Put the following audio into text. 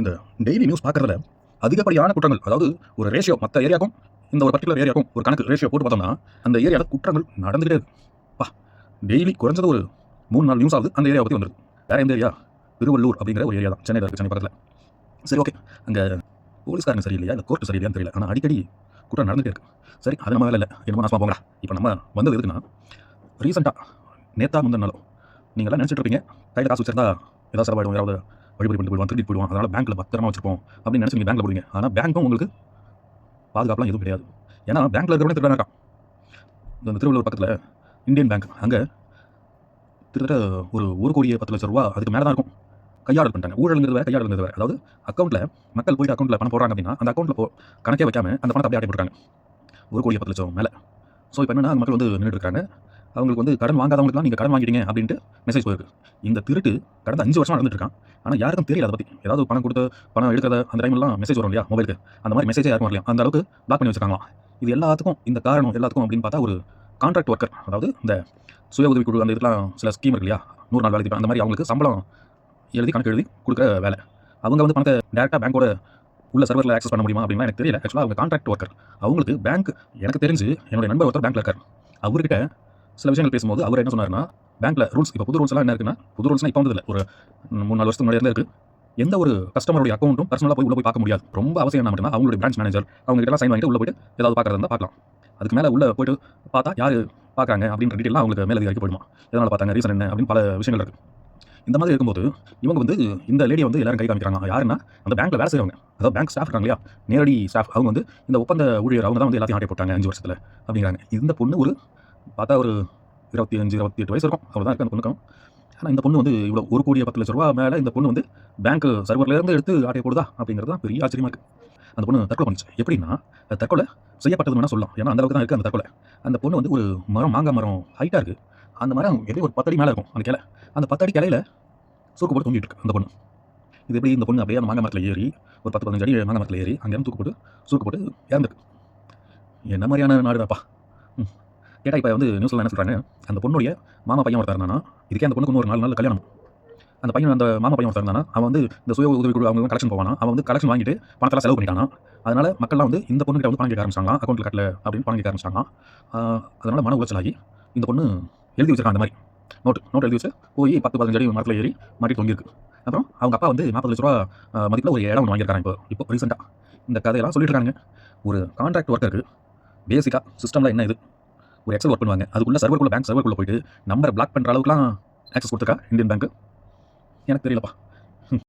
இந்த daily news பார்க்கறதுல அதிகப்படியான குற்றங்கள் அதாவது ஒரு ரேஷியோ மற்ற ஏரியாக்கும் இந்த ஒரு பர்டிகுலர் ஏரியாக்கும் ஒரு கணக்கு ரேஷியோ போட்டு பார்த்தோம்னா அந்த ஏரியாவில் குற்றங்கள் நடந்துகிட்டே இருக்கு. பா டெய்லி குறைஞ்சது ஒரு மூணு நாள் நியூஸ் ஆகுது அந்த ஏரியாவை பற்றி வந்துருக்கு. வேறு எந்த ஏரியா திருவள்ளூர் அப்படிங்கிற ஒரு ஏரியா தான் சென்னையில் இருக்குது சென்னை பக்கத்தில். சரி ஓகே அங்கே போலீஸ்காரங்க சரியில்லையா? இல்லை கோர்ட்டு சரியில்லையான்னு தெரியல. ஆனால் அடிக்கடி குற்றம் நடந்துகிட்டே இருக்கு. சரி அது நம்ம வேலை இல்லை. என்னமோ நாசமாக போங்கடா. இப்போ நம்ம வந்தது எதுக்குன்னா ரீசெண்டாக நேத்தா முந்தினாலும் நீங்களாம் நினச்சிட்டு இருப்பீங்க. கையில் காசு வச்சிருந்தா ஏதாவது செலவாயிடும் யாராவது வழிபறி பண்ணிட்டு போயிடுவான் திருப்பி போயிடுவான். அதனால் பேங்க்கில் பத்திரமா வச்சிருப்போம் அப்படின்னு நினச்சி நீங்கள் பேங்க்கில் போடுங்க ஆனால் பேங்க்கும் உங்களுக்கு பாதுகாப்புலாம் எதுவும் கிடையாது. ஏன்னா பேங்க்கில் இருக்கிறவனே திருடன் இந்த திருவள்ளூர் பக்கத்தில் இந்தியன் பேங்க் அங்கே கிட்டத்தட்ட ஒரு ஒரு கோடியே பத்து லட்சம் ரூபா அதுக்கு மேலே தான் இருக்கும். கையாடல் பண்ணிட்டாங்க ஊழலுங்கிறது வேறு கையாடலுங்கிறது வேறு. அதாவது அக்கௌண்ட்டில் மக்கள் போயிட்டு அக்கௌண்ட்டில் பணம் போடுறாங்க அப்படின்னா அந்த அக்கௌண்ட்டில் போ கணக்கே வைக்காம அந்த பணத்தை அப்படியே ஆட்டி போட்டுருக்காங்க. ஒரு கோடியே பத்து லட்சம் மேலே. ஸோ இப்போ என்னன்னா அந்த மக்கள் வந்து நின்றுட்டு இருக்காங்க. அவங்களுக்கு வந்து கடன் வாங்காதவங்களுக்குலாம் நீங்கள் கடன் வாங்கிட்டீங்க அப்படின்ட்டு மெசேஜ் போயிருக்கு. இந்த திருட்டு கடந்த அஞ்சு வருஷம் நடந்துட்டு இருக்கான். ஆனால் யாருக்கும் தெரியல அதை பற்றி ஏதாவது பணம் கொடுத்து பணம் எடுக்கிறத அந்த டைம்லாம் மெசேஜ் வரும் இல்லையா மொபைலுக்கு அந்த மாதிரி மெசேஜே யாருக்கும் வரலையா? அந்த அளவுக்கு பிளாக் பண்ணி வச்சிருக்காங்களாம். இது எல்லாத்துக்கும் இந்த காரணம் எல்லாத்துக்கும் அப்படின்னு பார்த்தா ஒரு கான்ட்ராக்ட் ஒர்க்கர் அதாவது இந்த சுய உதவிக்குழு அந்த இதெல்லாம் சில ஸ்கீம் இருக்கு இல்லையா? நூறு நாள் வேலை அந்த மாதிரி அவங்களுக்கு சம்பளம் எழுதி கணக்கு எழுதி கொடுக்குற வேலை. அவங்க வந்து பணத்தை டேரெக்டாக பேங்க்கோட உள்ள சர்வரில் ஆக்சஸ் பண்ண முடியுமா அப்படின்னா எனக்கு தெரியல. ஆக்சுவலாக அவங்க கான்ட்ராக்ட் ஒர்க்கர் அவங்களுக்கு பேங்க் எனக்கு தெரிஞ்சு என்னுடைய நண்பர் ஒருத்தர் பேங்க்ல இருக்கார். அவர்கிட்ட சில விஷயங்கள் பேசும்போது அவர் என்ன சொன்னார்னா பேங்க்ல ரூல்ஸ் இப்போ புது ரூல்ஸ் எல்லாம் என்ன இருக்குன்னா புது ரூல்ஸ்னா இப்போ வந்ததில்ல. ஒரு மூணு நாலு வருஷத்துக்கு முன்னாடி இருக்குது இருக்கு. எந்த ஒரு கஸ்டமருடைய அக்கௌண்ட்டும் பர்சனலாக போய் உள்ள போய் பார்க்க முடியாது. ரொம்ப அவசியம் என்ன மட்டும்தான் அவங்களுடைய பிரான்ச் மேனேஜர் அவங்க கிட்டலாம் சைன் வாங்கிட்டு உள்ள போயிட்டு ஏதாவது பார்க்கறதா இருந்தால் பார்க்கலாம். அதுக்கு மேலே உள்ள போயிட்டு பார்த்தா யார் பார்க்குறாங்க அப்படின்ற டீட்டெயிலாம் அவங்களுக்கு மேலே அதிகாரிக்கு போயிடுமா. எதனால் பார்த்தாங்க ரீசன் என்ன அப்படின்னு பல விஷயங்கள் இருக்குது இந்த மாதிரி இருக்கும்போது இவங்க வந்து இந்த லேடியை வந்து எல்லாரும் கை காமிக்கிறாங்க. யாருன்னா அந்த பேங்க்கில் வேலை செய்வாங்க அதாவது பேங்க் ஸ்டாஃப் இருக்காங்க இல்லையா? நேரடி ஸ்டாஃப் அவங்க வந்து இந்த ஒப்பந்த ஊழியர் அவங்க தான் வந்து எல்லாத்தையும் ஆட்டை போட்டாங்க அஞ்சு வருஷத்துல அப்படிங்கிறாங்க. இந்த பொண்ணு ஒரு பார்த்தா ஒரு இருபத்தி அஞ்சு இருபத்தி எட்டு வயசு இருக்கும். அவ்வளோதான் இருக்குது அந்த பொண்ணுக்கும். ஆனால் இந்த பொண்ணு வந்து இவ்வளோ ஒரு கோடியே பத்து லட்ச ரூபா மேலே இந்த பொண்ணு வந்து பேங்க் சர்வர்லேருந்து எடுத்து ஆட்டை போடுதா? அப்படிங்கிறது தான் பெரிய ஆச்சரியமாக இருக்குது அந்த பொண்ணு தற்கொலை பண்ணிச்சு. எப்படின்னா அது தற்கொலை செய்யப்பட்டது வேணால் சொல்லலாம். ஏன்னா அந்த அளவுக்கு தான் இருக்குது அந்த தற்கொலை. அந்த பொண்ணு வந்து ஒரு மரம் மாங்காய் மரம் ஹைட்டாக இருக்குது அந்த மரம் எப்படியும் ஒரு பத்தடி மேலே இருக்கும் அந்த கிளை. அந்த பத்தடி கிளையில சூக்கு போட்டு தூங்கிட்டு இருக்கு அந்த பொண்ணு. இது எப்படி இந்த பொண்ணு அப்படியே அந்த மாங்காய் மரத்தில் ஏறி ஒரு பத்து பதினஞ்சு அடி மாங்காய் மரத்தில் ஏறி அங்கேருந்து தூக்கு போட்டு சூக்கு போட்டு இறந்துருக்கு. என்ன மாதிரியான நாடுதாப்பா கேட்டால் இப்போ வந்து நியூஸில் என்ன சொல்கிறாங்க அந்த பொண்ணுடைய மாமா பையன் ஒருத்தர் இருந்தானா? இதுக்கே அந்த பொண்ணுக்கு ஒரு நாலு நாள் கல்யாணம். அந்த பையன் அந்த மாமா பையன் ஒருத்தர் இருந்தானா? அவன் வந்து இந்த சுய உதவிக்குழு அவங்க கலெக்ஷன் போவானா? அவன் வந்து கலெக்ஷன் வாங்கிட்டு பணத்தெல்லாம் செலவு பண்ணிட்டானா? அதனால் மக்கள்லாம் வந்து இந்த பொண்ணுகிட்ட வந்து பணம் கேட்க ஆரம்பிச்சாங்க அக்கௌண்ட்டில் கட்டல அப்படின்னு பணம் கேட்க ஆரம்பிச்சாங்க அதனால் மன உளைச்சலாகி இந்த பொண்ணு எழுதி வச்சிருக்காங்க அந்த மாதிரி. நோட்டு நோட்டு எழுதி வச்சு போய் பத்து பதினஞ்சு அடி மரத்தில் ஏறி மாட்டி தொங்கியிருக்கு. அப்புறம் அவங்க அப்பா வந்து நாற்பது லட்ச ரூபா மதிப்பில் ஒரு இடம் ஒன்று வாங்கியிருக்காங்க இப்போ. இப்போ ரீசெண்டாக இந்த கதையெல்லாம் சொல்லிட்டு இருக்காங்க ஒரு கான்ட்ராக்ட் ஒர்க்கருக்கு பேசிக்காக சிஸ்டமில் என்ன இது? ஒரு எக்ஸல் ஒர்க் பண்ணுவாங்க. அதுக்குள்ளே சர்வருக்குள்ள பேங்க் சர்வருக்குள்ள போயிட்டு நம்பரை பிளாக் பண்ணுற அளவுக்குலாம் ஆக்சஸ் கொடுத்துருக்கா? இந்தியன் பேங்க்கு எனக்கு தெரியலப்பா.